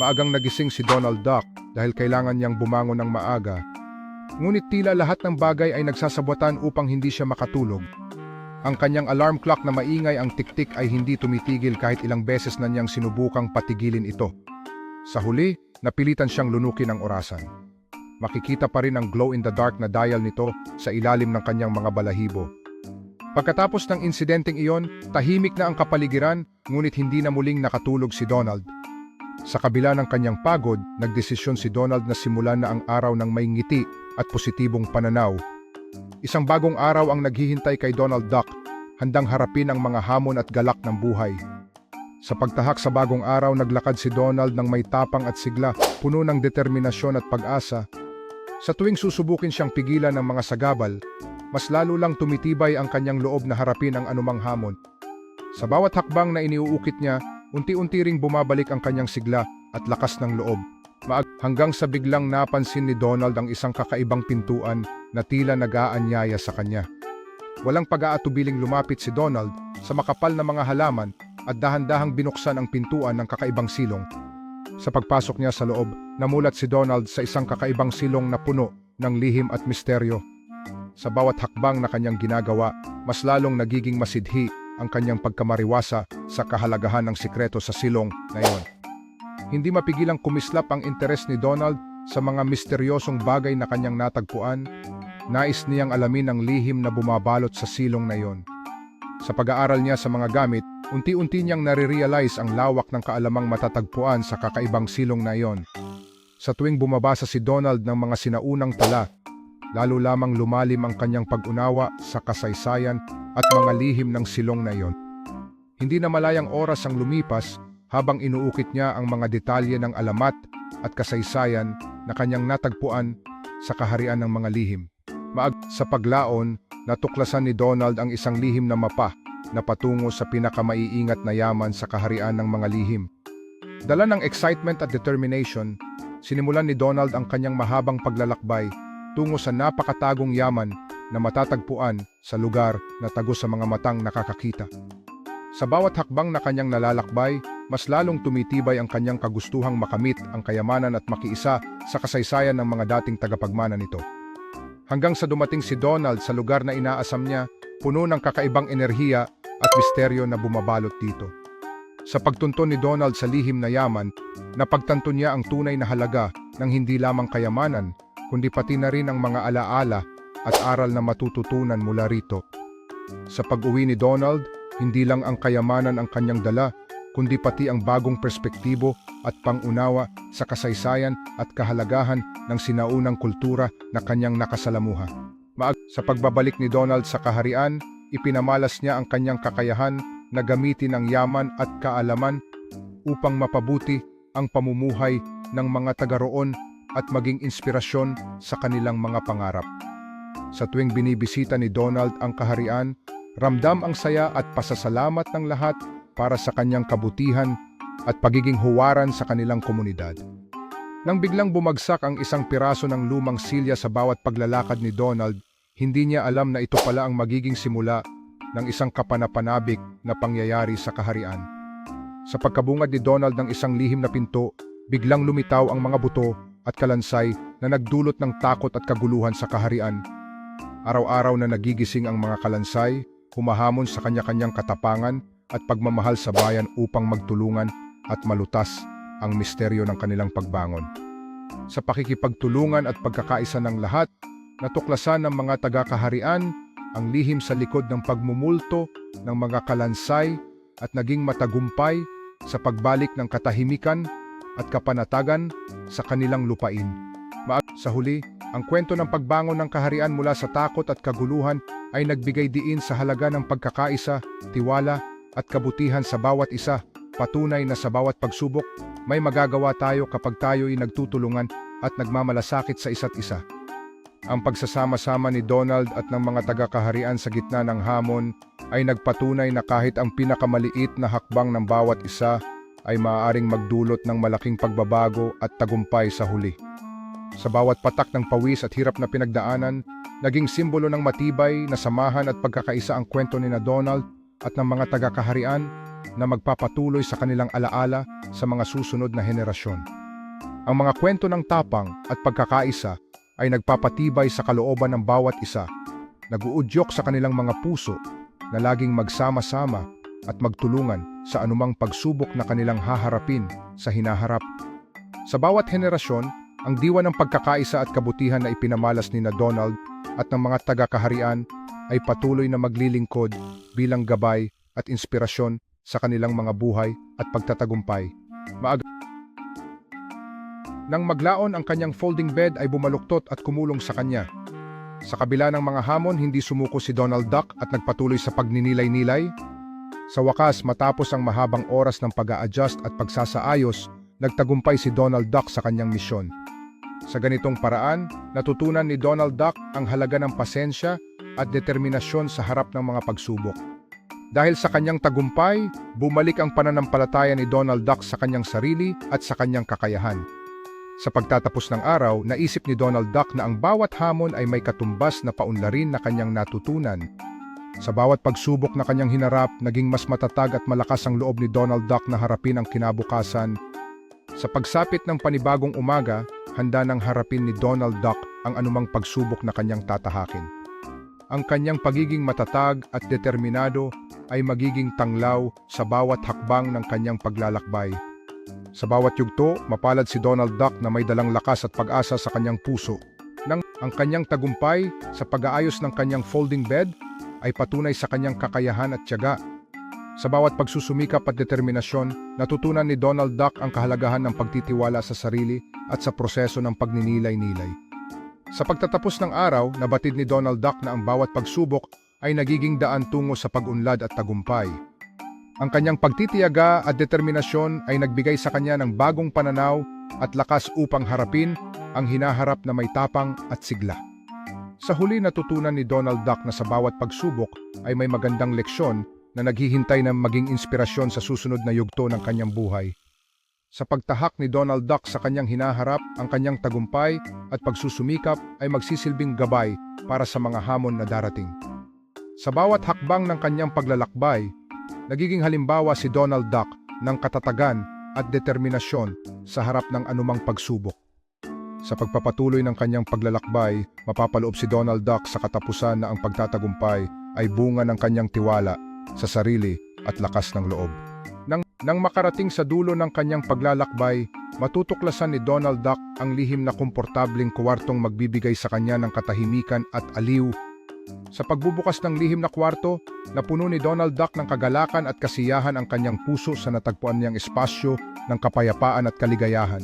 Maagang nagising si Donald Duck dahil kailangan niyang bumangon ng maaga. Ngunit tila lahat ng bagay ay nagsasabwatan upang hindi siya makatulog. Ang kanyang alarm clock na maingay ang tiktik ay hindi tumitigil kahit ilang beses na niyang sinubukang patigilin ito. Sa huli, napilitan siyang lunukin ang orasan. Makikita pa rin ang glow-in-the-dark na dial nito sa ilalim ng kanyang mga balahibo. Pagkatapos ng insidenteng iyon, tahimik na ang kapaligiran ngunit hindi na muling nakatulog si Donald. Sa kabila ng kanyang pagod, nagdesisyon si Donald na simulan na ang araw ng may ngiti at positibong pananaw. Isang bagong araw ang naghihintay kay Donald Duck, handang harapin ang mga hamon at galak ng buhay. Sa pagtahak sa bagong araw, naglakad si Donald ng may tapang at sigla, puno ng determinasyon at pag-asa. Sa tuwing susubukin siyang pigilan ng mga sagabal, mas lalo lang tumitibay ang kanyang loob na harapin ang anumang hamon. Sa bawat hakbang na iniuukit niya, unti-unti ring bumabalik ang kanyang sigla at lakas ng loob. Maag hanggang sa biglang napansin ni Donald ang isang kakaibang pintuan na tila nag-aanyaya sa kanya. Walang pag-aatubiling lumapit si Donald sa makapal na mga halaman at dahan-dahang binuksan ang pintuan ng kakaibang silong. Sa pagpasok niya sa loob, namulat si Donald sa isang kakaibang silong na puno ng lihim at misteryo. Sa bawat hakbang na kanyang ginagawa, mas lalong nagiging masidhi ang kanyang pagkamariwasa sa kahalagahan ng sikreto sa silong na iyon. Hindi mapigilang kumislap ang interes ni Donald sa mga misteryosong bagay na kanyang natagpuan. Nais niyang alamin ang lihim na bumabalot sa silong na iyon. Sa pag-aaral niya sa mga gamit, unti-unti niyang nare-realize ang lawak ng kaalamang matatagpuan sa kakaibang silong na iyon. Sa tuwing bumabasa si Donald ng mga sinaunang tala, lalo lamang lumalim ang kanyang pag-unawa sa kasaysayan at mga lihim ng silong na iyon. Hindi na malayang oras ang lumipas habang inuukit niya ang mga detalye ng alamat at kasaysayan na kanyang natagpuan sa kaharian ng mga lihim. Maag sa paglaon, natuklasan ni Donald ang isang lihim na mapa na patungo sa pinakamaiingat na yaman sa kaharian ng mga lihim. Dala ng excitement at determination, sinimulan ni Donald ang kanyang mahabang paglalakbay tungo sa napakatagong yaman na matatagpuan sa lugar na tago sa mga matang nakakakita. Sa bawat hakbang na kanyang nalalakbay, mas lalong tumitibay ang kanyang kagustuhang makamit ang kayamanan at makiisa sa kasaysayan ng mga dating tagapagmana nito. Hanggang sa dumating si Donald sa lugar na inaasam niya, puno ng kakaibang enerhiya at misteryo na bumabalot dito. Sa pagtunton ni Donald sa lihim na yaman, napagtanto niya ang tunay na halaga ng hindi lamang kayamanan, kundi pati na rin ang mga alaala at aral na matututunan mula rito. Sa pag-uwi ni Donald, hindi lang ang kayamanan ang kanyang dala, kundi pati ang bagong perspektibo at pangunawa sa kasaysayan at kahalagahan ng sinaunang kultura na kanyang nakasalamuha. Maag sa pagbabalik ni Donald sa kaharian, ipinamalas niya ang kanyang kakayahan na gamitin ang yaman at kaalaman upang mapabuti ang pamumuhay ng mga taga roon at maging inspirasyon sa kanilang mga pangarap. Sa tuwing binibisita ni Donald ang kaharian, ramdam ang saya at pasasalamat ng lahat para sa kanyang kabutihan at pagiging huwaran sa kanilang komunidad. Nang biglang bumagsak ang isang piraso ng lumang silya sa bawat paglalakad ni Donald, hindi niya alam na ito pala ang magiging simula ng isang kapanapanabik na pangyayari sa kaharian. Sa pagkabungad ni Donald ng isang lihim na pinto, biglang lumitaw ang mga buto at kalansay na nagdulot ng takot at kaguluhan sa kaharian. Araw-araw na nagigising ang mga kalansay, humahamon sa kanya-kanyang katapangan at pagmamahal sa bayan upang magtulungan at malutas ang misteryo ng kanilang pagbangon. Sa pakikipagtulungan at pagkakaisa ng lahat, natuklasan ng mga taga-kaharian ang lihim sa likod ng pagmumulto ng mga kalansay at naging matagumpay sa pagbalik ng katahimikan at kapanatagan sa kanilang lupain. Maag sa huli, ang kwento ng pagbangon ng kaharian mula sa takot at kaguluhan ay nagbigay diin sa halaga ng pagkakaisa, tiwala at kabutihan sa bawat isa, patunay na sa bawat pagsubok, may magagawa tayo kapag tayo'y nagtutulungan at nagmamalasakit sa isa't isa. Ang pagsasama-sama ni Donald at ng mga taga-kaharian sa gitna ng hamon ay nagpatunay na kahit ang pinakamaliit na hakbang ng bawat isa ay maaaring magdulot ng malaking pagbabago at tagumpay sa huli. Sa bawat patak ng pawis at hirap na pinagdaanan, naging simbolo ng matibay na samahan at pagkakaisa ang kwento ni na Donald at ng mga taga-kaharian na magpapatuloy sa kanilang alaala sa mga susunod na henerasyon. Ang mga kwento ng tapang at pagkakaisa ay nagpapatibay sa kalooban ng bawat isa, naguudyok sa kanilang mga puso na laging magsama-sama at magtulungan sa anumang pagsubok na kanilang haharapin sa hinaharap. Sa bawat henerasyon, ang diwa ng pagkakaisa at kabutihan na ipinamalas ni na Donald at ng mga taga-kaharian ay patuloy na maglilingkod bilang gabay at inspirasyon sa kanilang mga buhay at pagtatagumpay. Maag Nang maglaon ang kanyang folding bed ay bumaluktot at kumulong sa kanya. Sa kabila ng mga hamon, hindi sumuko si Donald Duck at nagpatuloy sa pagninilay-nilay. Sa wakas, matapos ang mahabang oras ng pag-a-adjust at pagsasaayos, nagtagumpay si Donald Duck sa kanyang misyon. Sa ganitong paraan, natutunan ni Donald Duck ang halaga ng pasensya at determinasyon sa harap ng mga pagsubok. Dahil sa kanyang tagumpay, bumalik ang pananampalataya ni Donald Duck sa kanyang sarili at sa kanyang kakayahan. Sa pagtatapos ng araw, naisip ni Donald Duck na ang bawat hamon ay may katumbas na paunlarin na kanyang natutunan. Sa bawat pagsubok na kanyang hinarap, naging mas matatag at malakas ang loob ni Donald Duck na harapin ang kinabukasan. Sa pagsapit ng panibagong umaga, handa nang harapin ni Donald Duck ang anumang pagsubok na kanyang tatahakin. Ang kanyang pagiging matatag at determinado ay magiging tanglaw sa bawat hakbang ng kanyang paglalakbay. Sa bawat yugto, mapalad si Donald Duck na may dalang lakas at pag-asa sa kanyang puso. Nang ang kanyang tagumpay sa pag-aayos ng kanyang folding bed ay patunay sa kanyang kakayahan at tiyaga. Sa bawat pagsusumikap at determinasyon, natutunan ni Donald Duck ang kahalagahan ng pagtitiwala sa sarili at sa proseso ng pagninilay-nilay. Sa pagtatapos ng araw, nabatid ni Donald Duck na ang bawat pagsubok ay nagiging daan tungo sa pag-unlad at tagumpay. Ang kanyang pagtitiyaga at determinasyon ay nagbigay sa kanya ng bagong pananaw at lakas upang harapin ang hinaharap na may tapang at sigla. Sa huli natutunan ni Donald Duck na sa bawat pagsubok ay may magandang leksyon na naghihintay na maging inspirasyon sa susunod na yugto ng kanyang buhay. Sa pagtahak ni Donald Duck sa kanyang hinaharap, ang kanyang tagumpay at pagsusumikap ay magsisilbing gabay para sa mga hamon na darating. Sa bawat hakbang ng kanyang paglalakbay, nagiging halimbawa si Donald Duck ng katatagan at determinasyon sa harap ng anumang pagsubok. Sa pagpapatuloy ng kanyang paglalakbay, mapapaloob si Donald Duck sa katapusan na ang pagtatagumpay ay bunga ng kanyang tiwala sa sarili at lakas ng loob. Nang, nang makarating sa dulo ng kanyang paglalakbay, matutuklasan ni Donald Duck ang lihim na komportabling kwartong magbibigay sa kanya ng katahimikan at aliw. Sa pagbubukas ng lihim na kwarto, napuno ni Donald Duck ng kagalakan at kasiyahan ang kanyang puso sa natagpuan niyang espasyo ng kapayapaan at kaligayahan.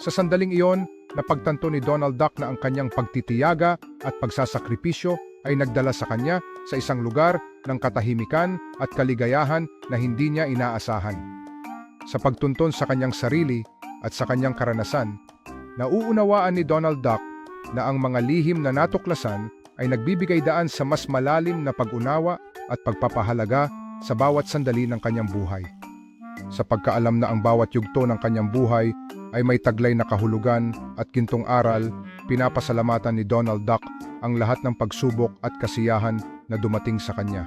Sa sandaling iyon, napagtanto ni Donald Duck na ang kanyang pagtitiyaga at pagsasakripisyo ay nagdala sa kanya sa isang lugar ng katahimikan at kaligayahan na hindi niya inaasahan. Sa pagtuntun sa kanyang sarili at sa kanyang karanasan, nauunawaan ni Donald Duck na ang mga lihim na natuklasan ay nagbibigay daan sa mas malalim na pag-unawa at pagpapahalaga sa bawat sandali ng kanyang buhay. Sa pagkaalam na ang bawat yugto ng kanyang buhay ay may taglay na kahulugan at gintong aral, pinapasalamatan ni Donald Duck ang lahat ng pagsubok at kasiyahan na dumating sa kanya.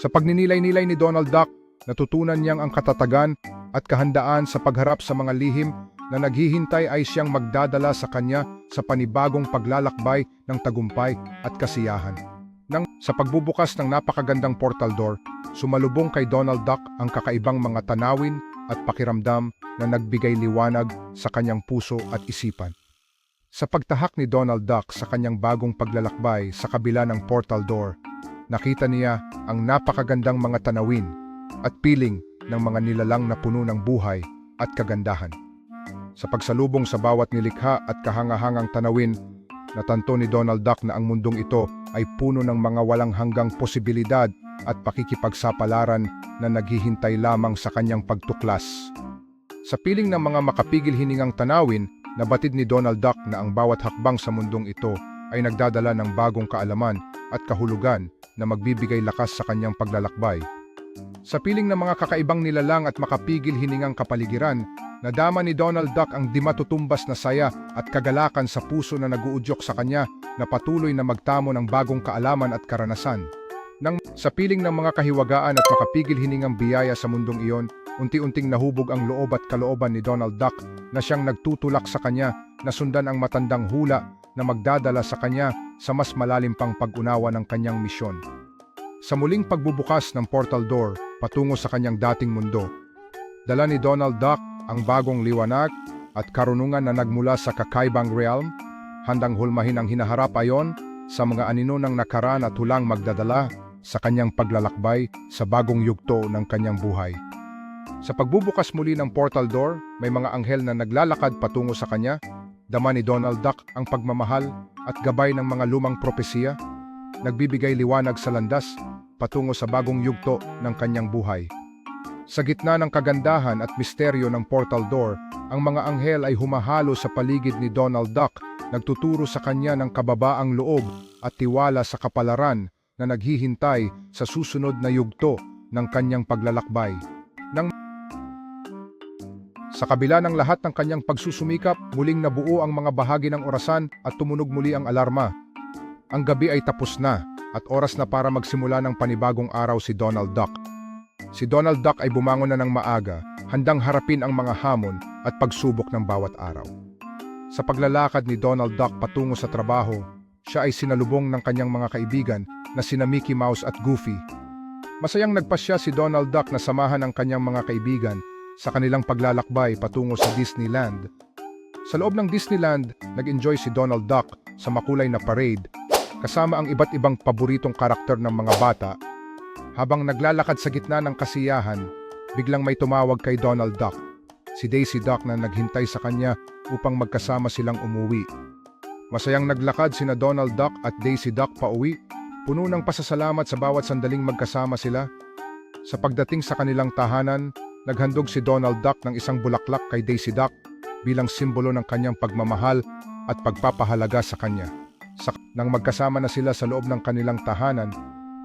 Sa pagninilay-nilay ni Donald Duck, natutunan niyang ang katatagan at kahandaan sa pagharap sa mga lihim na naghihintay ay siyang magdadala sa kanya sa panibagong paglalakbay ng tagumpay at kasiyahan. Nang sa pagbubukas ng napakagandang portal door, sumalubong kay Donald Duck ang kakaibang mga tanawin at pakiramdam na nagbigay liwanag sa kanyang puso at isipan. Sa pagtahak ni Donald Duck sa kanyang bagong paglalakbay sa kabila ng portal door, nakita niya ang napakagandang mga tanawin at piling ng mga nilalang na puno ng buhay at kagandahan. Sa pagsalubong sa bawat nilikha at kahangahangang tanawin, natanto ni Donald Duck na ang mundong ito ay puno ng mga walang hanggang posibilidad at pakikipagsapalaran na naghihintay lamang sa kanyang pagtuklas. Sa piling ng mga makapigil hiningang tanawin, nabatid ni Donald Duck na ang bawat hakbang sa mundong ito ay nagdadala ng bagong kaalaman at kahulugan na magbibigay lakas sa kanyang paglalakbay. Sa piling ng mga kakaibang nilalang at makapigil hiningang kapaligiran, nadama ni Donald Duck ang di matutumbas na saya at kagalakan sa puso na naguudyok sa kanya na patuloy na magtamo ng bagong kaalaman at karanasan. Nang sa piling ng mga kahiwagaan at makapigil hiningang biyaya sa mundong iyon, unti-unting nahubog ang loob at kalooban ni Donald Duck na siyang nagtutulak sa kanya na sundan ang matandang hula na magdadala sa kanya sa mas malalim pang pag-unawa ng kanyang misyon. Sa muling pagbubukas ng portal door patungo sa kanyang dating mundo, dala ni Donald Duck ang bagong liwanag at karunungan na nagmula sa kakaibang realm, handang hulmahin ang hinaharap ayon sa mga anino ng nakaraan at hulang magdadala sa kanyang paglalakbay sa bagong yugto ng kanyang buhay. Sa pagbubukas muli ng portal door, may mga anghel na naglalakad patungo sa kanya, dama ni Donald Duck ang pagmamahal at gabay ng mga lumang propesiya, nagbibigay liwanag sa landas patungo sa bagong yugto ng kanyang buhay. Sa gitna ng kagandahan at misteryo ng portal door, ang mga anghel ay humahalo sa paligid ni Donald Duck, nagtuturo sa kanya ng kababaang loob at tiwala sa kapalaran na naghihintay sa susunod na yugto ng kanyang paglalakbay. Nang sa kabila ng lahat ng kanyang pagsusumikap, muling nabuo ang mga bahagi ng orasan at tumunog muli ang alarma. Ang gabi ay tapos na at oras na para magsimula ng panibagong araw si Donald Duck. Si Donald Duck ay bumangon na ng maaga, handang harapin ang mga hamon at pagsubok ng bawat araw. Sa paglalakad ni Donald Duck patungo sa trabaho, siya ay sinalubong ng kanyang mga kaibigan na sina Mickey Mouse at Goofy. Masayang nagpasya si Donald Duck na samahan ang kanyang mga kaibigan sa kanilang paglalakbay patungo sa Disneyland. Sa loob ng Disneyland, nag-enjoy si Donald Duck sa makulay na parade kasama ang iba't ibang paboritong karakter ng mga bata. Habang naglalakad sa gitna ng kasiyahan, biglang may tumawag kay Donald Duck, si Daisy Duck na naghintay sa kanya upang magkasama silang umuwi. Masayang naglakad sina Donald Duck at Daisy Duck pauwi, puno ng pasasalamat sa bawat sandaling magkasama sila. Sa pagdating sa kanilang tahanan, naghandog si Donald Duck ng isang bulaklak kay Daisy Duck bilang simbolo ng kanyang pagmamahal at pagpapahalaga sa kanya. Sa, nang magkasama na sila sa loob ng kanilang tahanan,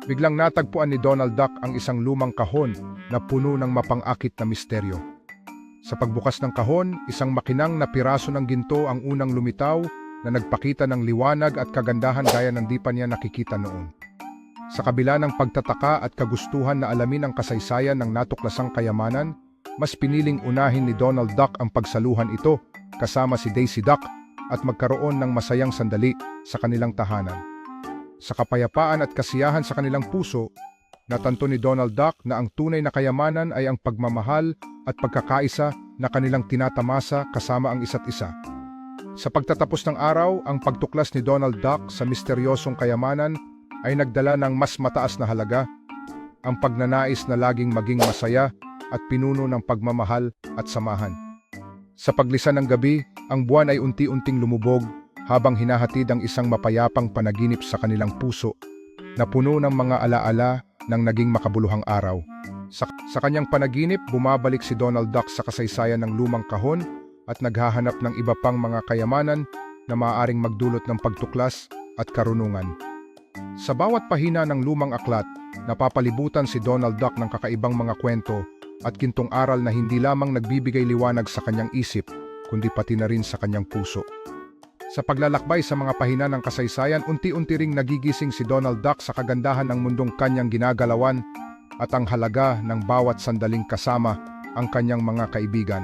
biglang natagpuan ni Donald Duck ang isang lumang kahon na puno ng mapangakit na misteryo. Sa pagbukas ng kahon, isang makinang na piraso ng ginto ang unang lumitaw na nagpakita ng liwanag at kagandahan gaya ng di pa niya nakikita noon. Sa kabila ng pagtataka at kagustuhan na alamin ang kasaysayan ng natuklasang kayamanan, mas piniling unahin ni Donald Duck ang pagsaluhan ito kasama si Daisy Duck at magkaroon ng masayang sandali sa kanilang tahanan. Sa kapayapaan at kasiyahan sa kanilang puso, natanto ni Donald Duck na ang tunay na kayamanan ay ang pagmamahal at pagkakaisa na kanilang tinatamasa kasama ang isa't isa. Sa pagtatapos ng araw, ang pagtuklas ni Donald Duck sa misteryosong kayamanan ay nagdala ng mas mataas na halaga, ang pagnanais na laging maging masaya at pinuno ng pagmamahal at samahan. Sa paglisan ng gabi, ang buwan ay unti-unting lumubog habang hinahatid ang isang mapayapang panaginip sa kanilang puso na puno ng mga alaala ng naging makabuluhang araw. Sa, sa kanyang panaginip, bumabalik si Donald Duck sa kasaysayan ng lumang kahon at naghahanap ng iba pang mga kayamanan na maaaring magdulot ng pagtuklas at karunungan. Sa bawat pahina ng lumang aklat, napapalibutan si Donald Duck ng kakaibang mga kwento at kintong aral na hindi lamang nagbibigay liwanag sa kanyang isip, kundi pati na rin sa kanyang puso. Sa paglalakbay sa mga pahina ng kasaysayan, unti-unti ring nagigising si Donald Duck sa kagandahan ng mundong kanyang ginagalawan at ang halaga ng bawat sandaling kasama ang kanyang mga kaibigan.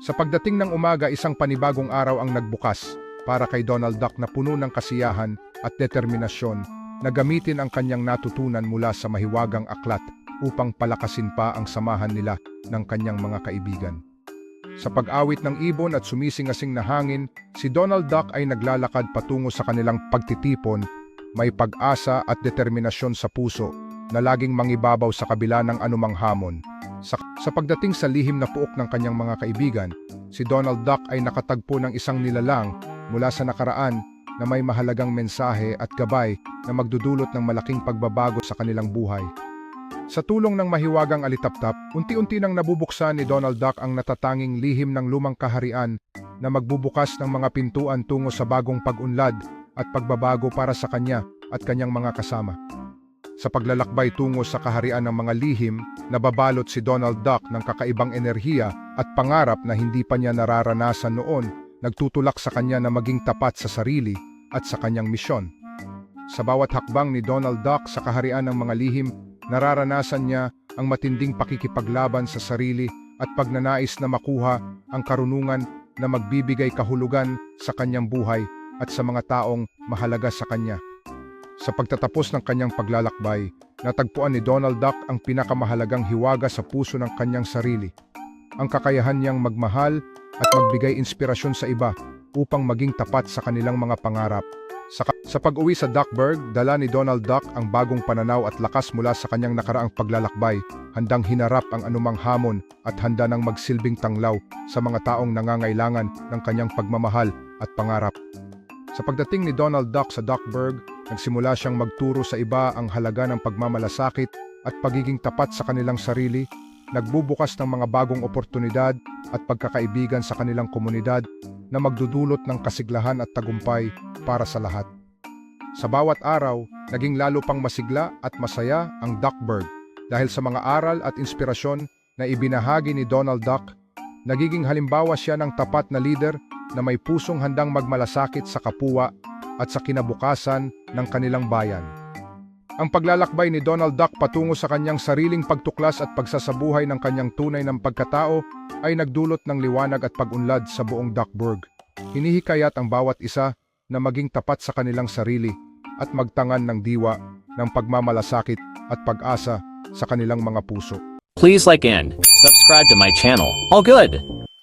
Sa pagdating ng umaga, isang panibagong araw ang nagbukas para kay Donald Duck na puno ng kasiyahan at determinasyon na gamitin ang kanyang natutunan mula sa mahiwagang aklat upang palakasin pa ang samahan nila ng kanyang mga kaibigan. Sa pag-awit ng ibon at sumisingasing na hangin, si Donald Duck ay naglalakad patungo sa kanilang pagtitipon, may pag-asa at determinasyon sa puso na laging mangibabaw sa kabila ng anumang hamon. Sa, sa pagdating sa lihim na puok ng kanyang mga kaibigan, si Donald Duck ay nakatagpo ng isang nilalang mula sa nakaraan na may mahalagang mensahe at gabay na magdudulot ng malaking pagbabago sa kanilang buhay. Sa tulong ng mahiwagang alitaptap, unti-unti nang nabubuksan ni Donald Duck ang natatanging lihim ng lumang kaharian na magbubukas ng mga pintuan tungo sa bagong pag-unlad at pagbabago para sa kanya at kanyang mga kasama. Sa paglalakbay tungo sa kaharian ng mga lihim, nababalot si Donald Duck ng kakaibang enerhiya at pangarap na hindi pa niya nararanasan noon, nagtutulak sa kanya na maging tapat sa sarili at sa kanyang misyon. Sa bawat hakbang ni Donald Duck sa kaharian ng mga lihim, nararanasan niya ang matinding pakikipaglaban sa sarili at pagnanais na makuha ang karunungan na magbibigay kahulugan sa kanyang buhay at sa mga taong mahalaga sa kanya. Sa pagtatapos ng kanyang paglalakbay, natagpuan ni Donald Duck ang pinakamahalagang hiwaga sa puso ng kanyang sarili. Ang kakayahan niyang magmahal at magbigay inspirasyon sa iba upang maging tapat sa kanilang mga pangarap. Sa, sa pag-uwi sa Duckburg, dala ni Donald Duck ang bagong pananaw at lakas mula sa kanyang nakaraang paglalakbay, handang hinarap ang anumang hamon at handa ng magsilbing tanglaw sa mga taong nangangailangan ng kanyang pagmamahal at pangarap. Sa pagdating ni Donald Duck sa Duckburg, nagsimula siyang magturo sa iba ang halaga ng pagmamalasakit at pagiging tapat sa kanilang sarili, nagbubukas ng mga bagong oportunidad at pagkakaibigan sa kanilang komunidad na magdudulot ng kasiglahan at tagumpay para sa lahat. Sa bawat araw, naging lalo pang masigla at masaya ang Duckburg dahil sa mga aral at inspirasyon na ibinahagi ni Donald Duck, nagiging halimbawa siya ng tapat na leader na may pusong handang magmalasakit sa kapwa at sa kinabukasan ng kanilang bayan. Ang paglalakbay ni Donald Duck patungo sa kanyang sariling pagtuklas at pagsasabuhay ng kanyang tunay ng pagkatao ay nagdulot ng liwanag at pag-unlad sa buong Duckburg. Hinihikayat ang bawat isa na maging tapat sa kanilang sarili at magtangan ng diwa ng pagmamalasakit at pag-asa sa kanilang mga puso. Please like and subscribe to my channel. All good.